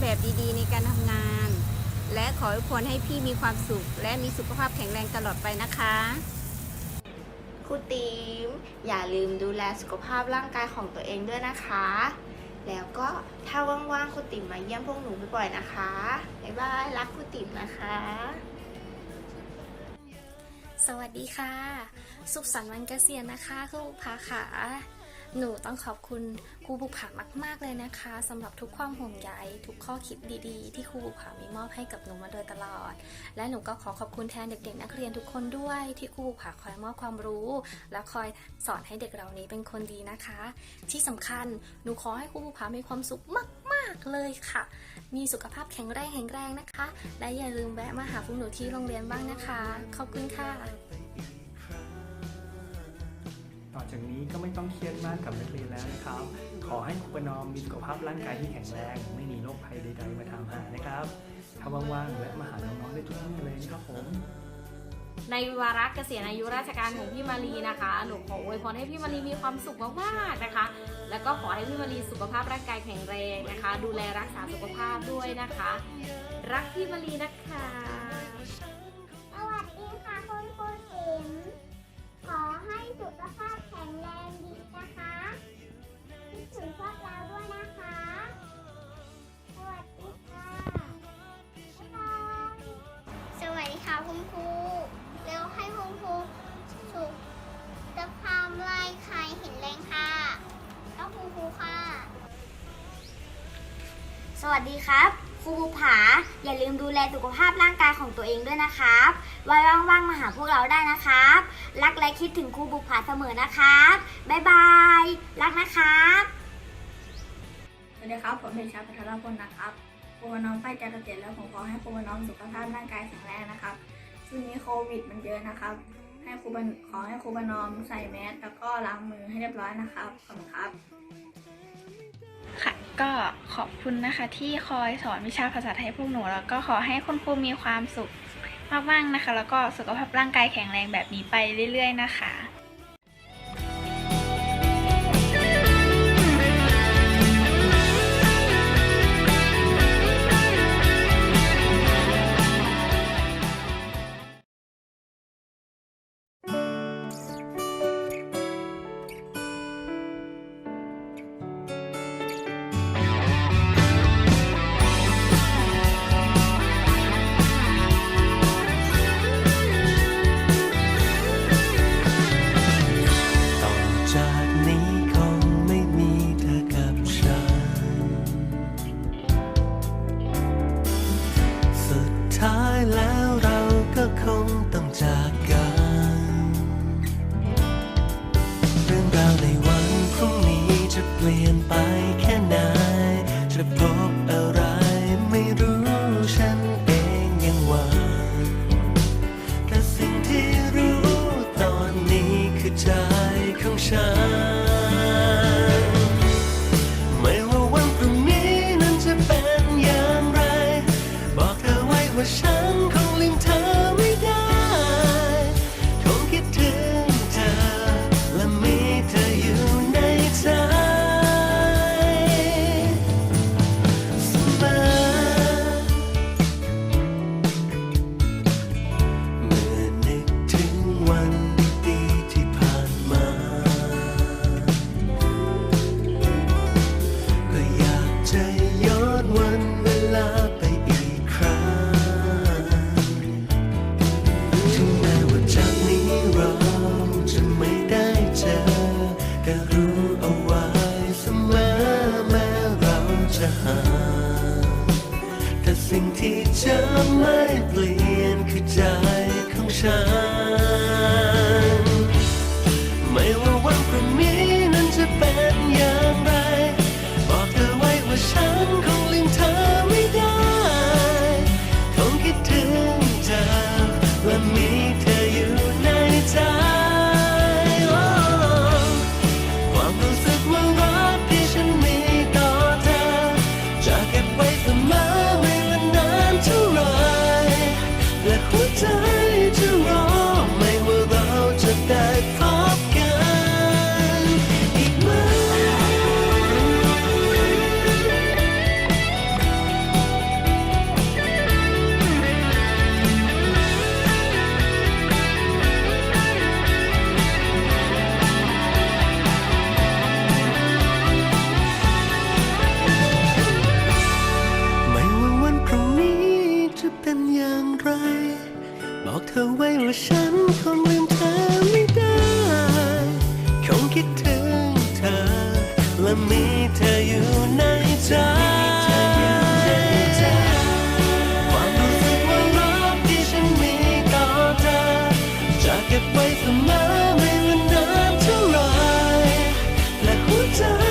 แบบดีๆ ในการทำงาน และขออวยพรให้พี่มีความสุข และมีสุขภาพแข็งแรงตลอดไปนะคะครูตีม อย่าลืมดูแลสุขภาพร่างกายของตัวเองด้วยนะคะ แล้วก็ถ้าว่างๆครูติ๋มมาเยี่ยมพวกหนูบ่อยๆนะคะ บ๊ายบายรักครูติ๋มนะคะ สวัสดีค่ะ สุขสันต์วันเกษียณนะคะครูบุภาค่ะ หนูต้องขอบคุณครูบุภามากๆเลยนะคะสำหรับทุกความห่วงใยทุกข้อคิดดีๆ ที่ครูบุภามีมอบให้กับหนูมาโดยตลอด และหนูก็ขอขอบคุณแทนเด็กๆ นักเรียนทุกคนด้วยที่ครูบุภาคอยมอบความรู้ และคอยสอนให้เด็กเหล่านี้เป็นคนดีนะคะ ที่สำคัญหนูขอให้ครูบุภามีความสุขมากๆเลยค่ะ มีสุขภาพแข็งแรงแข็งแรงนะคะ และอย่าลืมแวะมาหาพวกหนูที่โรงเรียนบ้างนะคะ ขอบคุณค่ะ อจากนี้ก็ไม่ต้องเครียดมากกับนักเรียนแล้วนะครับ ขอให้ครูประนอมมีสุขภาพร่างกายที่แข็งแรง ไม่มีโรคภัยใดๆมาถามหานะครับถ้าว่างๆแวะมาหาน้องๆได้ทุกเมื่อเลยนะครับผมในวาระเกษียณอายุราชการของพี่มารีนะคะ หนูขออวยพรให้พี่มารีมีความสุขมากๆนะคะ แล้วก็ขอให้พี่มารีสุขภาพร่างกายแข็งแรงนะคะ ดูแลรักษาสุขภาพด้วยนะคะ รักพี่มารีนะคะ สวัสดีค่ะคุณครูจิ๋มขอให้ สุขภาพแข็งแรงดีนะคะคิดถึงพวกเราด้วยนะคะ สวัสดีค่ะบ๊ายบายสวัสดีค่ะคุณครูเร็วให้คุณครูสุขภาพร่างกายแข็งแรงค่ะแล้วคุณครูค่ะ สวัสดีครับ ครูภูผา อย่าลืมดูแลสุขภาพร่างกายของตัวเองด้วยนะครับ ไว้ว่างๆมาหาพวกเราได้นะครับ รักและคิดถึงครูภูผาเสมอนะครับบ๊ายบาย รักนะครับสวัสดีครับ ผมเด็กชายพัทรพลนะครับปูวน้องใกล้จะเกษียณแล้วผมขอให้ปูวน้องสุขภาพร่างกายแข็งแรงนะครับช่วงนี้โควิดมันเยอะนะครับ ให้ครูบันขอให้ครูบานอมใส่แมสแล้วก็ล้างมือให้เรียบร้อยนะครับขอบคุณครับ ค่ะ ก็ขอบคุณนะคะที่คอยสอนวิชาภาษาไทยพวกหนู แล้วก็ขอให้คุณครูมีความสุขมากๆนะคะ แล้วก็สุขภาพร่างกายแข็งแรงแบบนี้ไปเรื่อย ๆ นะคะ รื่องราวในวันพรุ่งนี้จะเปลี่ยนไปแค่ไหน จะพบอะไรไม่รู้ฉันเองยังหวังแต่สิ่งที่รู้ตอนนี้คือใจของฉัน ไม่ว่าวันพรุ่งนี้นั้นจะเป็นอย่างไร บอกเธอไว้ว่าฉันคงลืมเธอ สิ่งที่จะไม่เปลี่ยนคือใจของฉัน ไม่ว่าวันพรุ่งนี้นั้นจะเป็นอย่างไร time.